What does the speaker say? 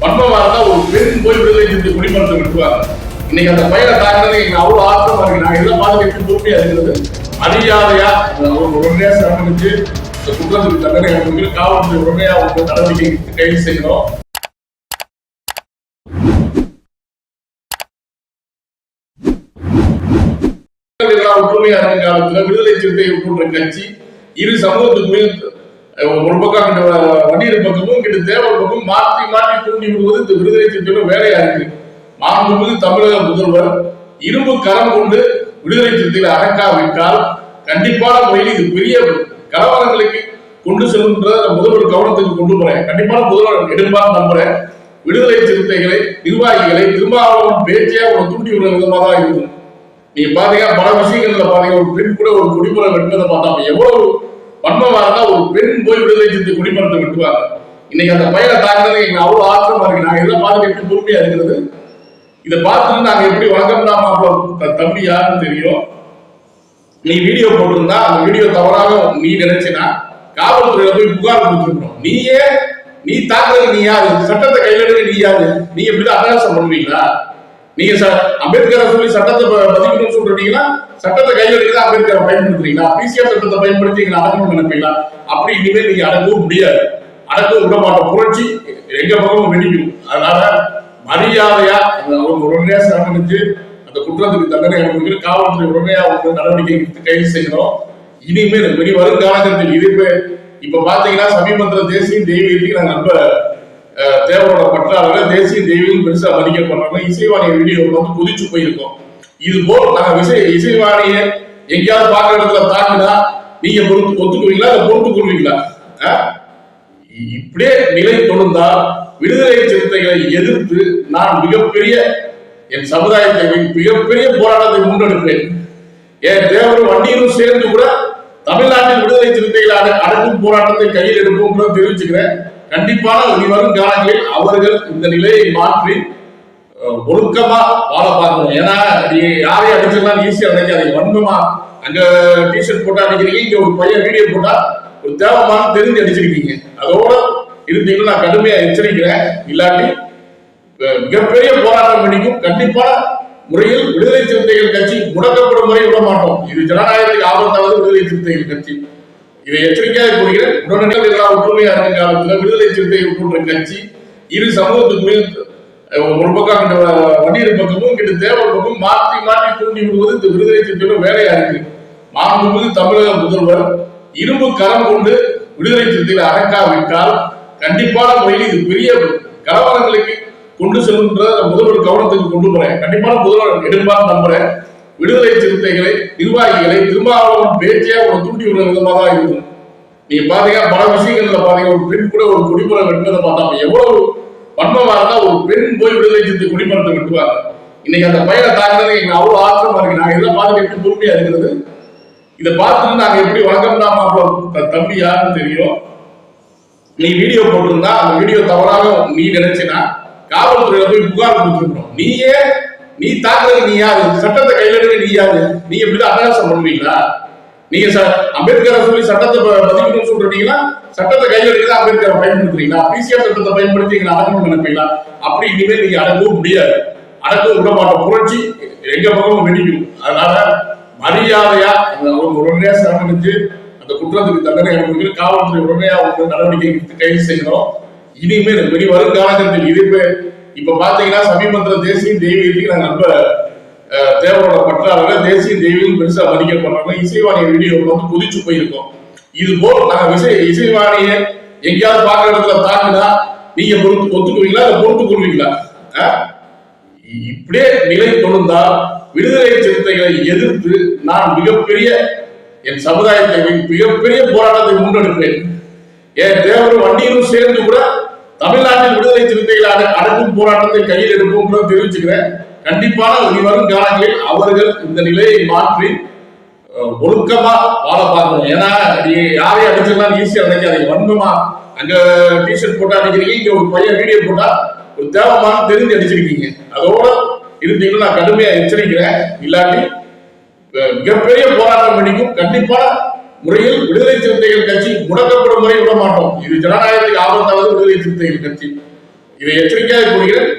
வன்மமா இருந்தா ஒரு பெண் போய் விடுதலை சிறுத்தை குடிமரத்தை விட்டுவாங்க. இன்னைக்கு அந்த பயிரை தாக்குறது எங்க அவ்வளவு ஆத்திரமா இருக்கு. நான் எல்லாம் பார்த்து பொறுமையா இருக்கிறது அறியாதையா அவங்க உடனே சிரமணிச்சு இந்த குற்றத்துக்கு தண்டனை அனுப்பி காவல்துறை உடனே அவங்க நடவடிக்கை கைது செய்யணும். ஒற்றுமையா இருந்த காலத்துல விடுதலை சிறுத்தை போன்ற கட்சி இரு சமூகத்துக்குமே ஒரு பக்கம் இந்த வண்டியர் பக்கமும் கிட்ட தேவர் பக்கம் மாற்றி மாற்றி தூண்டி விடுவது இந்த விடுதலை சிறுத்தைகள் வேலையா இருக்கு. மாண்புமிகு தமிழக முதல்வர் இரும்பு கரம் கொண்டு விடுதலை சிறுத்தைகளை அடக்காவிட்டால் கண்டிப்பான முறையில் இது பெரிய கலவரங்களுக்கு கொண்டு செல்லுன்றதை முதல்வர் கவனத்துக்கு கொண்டு போறேன். கண்டிப்பான முதல்வர் எடுப்பான்னு நம்புறேன். விடுதலை சிறுத்தைகளை நிர்வாகிகளை திருமாவளவன் பேச்சே ஒரு தூண்டி விடுற விதமாக தான் இருக்கும். நீங்க பாத்தீங்கன்னா பல விஷயங்கள்ல பாத்தீங்கன்னா ஒரு பெண் கூட ஒரு குடிமுறை வெட்டுறதை பார்த்தா எவ்வளவு வன்மமா இருந்தா ஒரு பெண் போய் விடுதலை சிறுத்தை குடிமரத்தை விட்டுவாங்க. இன்னைக்கு அந்த பையனை தாக்குறது எங்க அவ்வளவு ஆத்திரமா இருக்கு. நாங்க இதெல்லாம் பார்த்து எப்படி பொறுமையா இருக்கிறது? இதை பார்த்துட்டு நாங்க எப்படி வணக்கம்னா தம்பி யாருன்னு தெரியும். நீ வீடியோ போட்டிருந்தா அந்த வீடியோ தவறாக நீ நினைச்சினா காவல்துறையில போய் புகார் கொடுத்துருக்கணும். நீயே நீ தாக்குறது நீ யாரு? சட்டத்தை கையில நீ யாரு? நீ எப்படி அட்டகாசம் பண்ணுவீங்களா? நீங்க ச- அம்பேத்கரை சொல்லி சட்டத்தை ப- பதிக்கணும்னு சொல்றீங்களா? சட்டத்தை கையில அம்பேத்கரை பயன்படுத்துறீங்களா? பிசிஆர் சட்டத்தை பயன்படுத்தி எங்களை அடக்கணும்னு நினைப்பீங்களா? அப்படி இனிமேல் நீங்க அடக்கவும் முடியாது. அடக்க விட மாட்டோம் புரட்சி எங்க பக்கமும் வெடிக்கும். அதனால மரியாதையா அவங்க உடனே சரணமிச்சு அந்த குற்றத்துக்கு தண்டனை அனுப்பி காவல்துறை உடனே அவங்க நடவடிக்கை எடுத்து கைது செய்யணும். இனிமேல் வெளி வரும் காலகட்டத்தில். இது இப்ப இப்ப பாத்தீங்கன்னா சமீபத்துல தேசிய தெய்வீகத்துக்கு நாங்க ரொம்ப தேவரோட பற்றாளர்கள் தேசிய தெய்வம் பெருசா மதிக்கப்படுறாங்க இசைவாணி வீடியோ வந்து குதிச்சு போயிருக்கோம். இது போல் நாங்க விசை இசைவாணிய எங்கேயாவது பார்க்குற இடத்துல தாக்குனா நீங்க பொறுத்து ஒத்துக்குவீங்களா இல்ல பொறுத்து கொள்வீங்களா? இப்படியே நிலை தொடர்ந்தால் விடுதலை சிறுத்தைகளை எதிர்த்து நான் மிகப்பெரிய என் சமுதாயத்தை மிகப்பெரிய போராட்டத்தை முன்னெடுப்பேன். என் தேவரும் வண்டியரும் சேர்ந்து கூட தமிழ்நாட்டில் விடுதலை சிறுத்தைகளை அடக்கும் போராட்டத்தை கையில் எடுப்போம் கூட தெரிவிச்சுக்கிறேன். கண்டிப்பான இனி வரும் காலங்களில் அவர்கள் இந்த நிலையை மாற்றி ஒழுக்கமா வாழ பார்க்கணும். ஏன்னா நீ யாரையும் அடிச்சிடலாம் ஈஸியா நினைக்காதீங்க. வன்மமா அங்க டிஷர்ட் போட்டா அடிக்கிறீங்க இங்க ஒரு பையன் வீடியோ போட்டா ஒரு தேவமான தெரிஞ்சு அடிச்சிருக்கீங்க. அதோட இருந்தீங்கன்னா நான் கடுமையா எச்சரிக்கிறேன். இல்லாட்டி மிகப்பெரிய போராட்டம் பண்ணிக்கும். கண்டிப்பான முறையில் விடுதலை சிறுத்தைகள் கட்சி முடக்கப்படும் முறை விட மாட்டோம். இது ஜனநாயகத்துக்கு ஆபத்தாவது விடுதலை சிறுத்தைகள் கட்சி. இதை எச்சரிக்கையாக கூறுகிறேன். உடனடியாக எல்லாம் ஒற்றுமையா இருக்க காலத்துல விடுதலை சிறுத்தை போன்ற கட்சி இரு சமூகத்துக்குமே அஹ், ஒரு பக்கம் இந்த வண்டியர் பக்கமும் கிட்ட தேவர் பக்கம் மாற்றி மாற்றி தூண்டி விடுவது இந்த விடுதலை சிறுத்தையோட வேலையா இருக்கு மாண்புமிகு தமிழக முதல்வர் இரும்பு கரம் கொண்டு விடுதலை சிறுத்தைகளை அடக்காவிட்டால் கண்டிப்பான முறையில் இது பெரிய கலவரங்களுக்கு கொண்டு செல்லுன்றத முதல்வர் கவனத்துக்கு கொண்டு போறேன். கண்டிப்பான முதல்வர் எடுப்பான்னு நம்புறேன். விடுதலை சிறுத்தைகளை நிர்வாகிகளை திருமாவளவன் பேச்சே ஒரு தூண்டி விடுற விதமாக தான் இருக்கும். நீங்க பாத்தீங்கன்னா பல விஷயங்கள்ல பாத்தீங்க ஒரு பெண் கூட ஒரு குடிமரம் வெட்டுவதை பார்த்தா எவ்வளவு வன்மமா இருந்தா ஒரு பெண் போய் விடுதலை சிறுத்தை குடிமரத்தை வெட்டுவாங்க. இன்னைக்கு அந்த பையனை தாக்குறது எங்க அவ்வளவு ஆத்திரமா இருக்கு. நாங்க இதெல்லாம் பார்த்து எப்படி பொறுமையா இருக்கிறது? இதை பார்த்துட்டு நாங்க எப்படி வணக்கம்னா மாப்பிள்ள தம்பி யாருன்னு தெரியும். நீ வீடியோ போட்டிருந்தா அந்த வீடியோ தவறாக நீ நினைச்சினா காவல்துறையில போய் புகார் கொடுத்துருக்கணும். நீயே நீ தாக்குறது நீ யாரு சட்டத்தை கையில தெரியாது நீ எப்படி அட்டகாசம் பண்ணுவீங்களா? நீங்க ச- அம்பேத்கரை சொல்லி சட்டத்தை பதிவுன்னு பதிக்கணும்னு சொல்றீங்களா? சட்டத்தை கையில் எடுத்து அம்பேத்கரை பயன்படுத்துறீங்களா? பிசிஆர் சட்டத்தை பயன்படுத்தி நீங்க அடக்கணும்னு நினைப்பீங்களா அப்படி இனிமேல் நீங்க அடங்கவும் முடியாது. அடக்கவும் விட மாட்டோம் புரட்சி எங்க பக்கமும் வெடிக்கும். அதனால மரியாதையா அவங்க உடனே சிரமணிச்சு அந்த குற்றத்துக்கு தண்டனை அனுப்பி காவல்துறை உடனே அவங்க நடவடிக்கை எடுத்து கைது செய்யணும். இனிமேல் இனி வரும் காலகட்டத்தில் இது இப்ப பாத்தீங்கன்னா சமீபத்தில் தேசிய தெய்வீகத்துக்கு நாங்க ரொம்ப தேவரோட பற்றாளர்கள் தேசிய தெய்வம் பெருசா மதிக்கப்படுறாங்க இசைவாணி வீடியோ வந்து குதிச்சு போயிருக்கோம். இது போல் நாங்க இசை இசைவாணிய எங்கேயாவது பாக்குற இடத்துல தாக்குனா நீங்க பொறுத்து ஒத்துக்குவீங்களா இல்ல பொறுத்து கொள்வீங்களா? இப்படியே நிலை தொடர்ந்தா விடுதலை சிறுத்தைகளை எதிர்த்து நான் மிகப்பெரிய என் சமுதாயத்தை மிகப்பெரிய போராட்டத்தை முன்னெடுப்பேன். என் தேவரும் வண்டியிலும் சேர்ந்து கூட தமிழ்நாட்டில் விடுதலை சிறுத்தைகளை அடக்கும் போராட்டத்தை கையில் எடுப்போம் கூட தெரிவிச்சுக்கிறேன். கண்டிப்பான இனி வரும் காலங்களில் அவர்கள் இந்த நிலையை மாற்றி ஒழுக்கமா வாழ பார்க்கணும். ஏன்னா நீ யாரையும் அடிச்சிடலாம் ஈஸியா நினைக்காதீங்க. வன்மமா அங்க டிஷர்ட் போட்டா அடிக்கிறீங்க இங்க ஒரு பையன் வீடியோ போட்டா ஒரு தேவமான தெரிஞ்சு அடிச்சிருக்கீங்க. அதோட இருந்தீங்கன்னா நான் கடுமையா எச்சரிக்கிறேன். இல்லாட்டி மிகப்பெரிய போராட்டம் பண்ணிக்கும். கண்டிப்பான முறையில் விடுதலை சிறுத்தைகள் கட்சி முடக்கப்படும் முறை விட மாட்டோம். இது ஜனநாயகத்துக்கு ஆபத்தானது விடுதலை சிறுத்தைகள் கட்சி. இதை எச்சரிக்கையாக கூறுகிறேன்.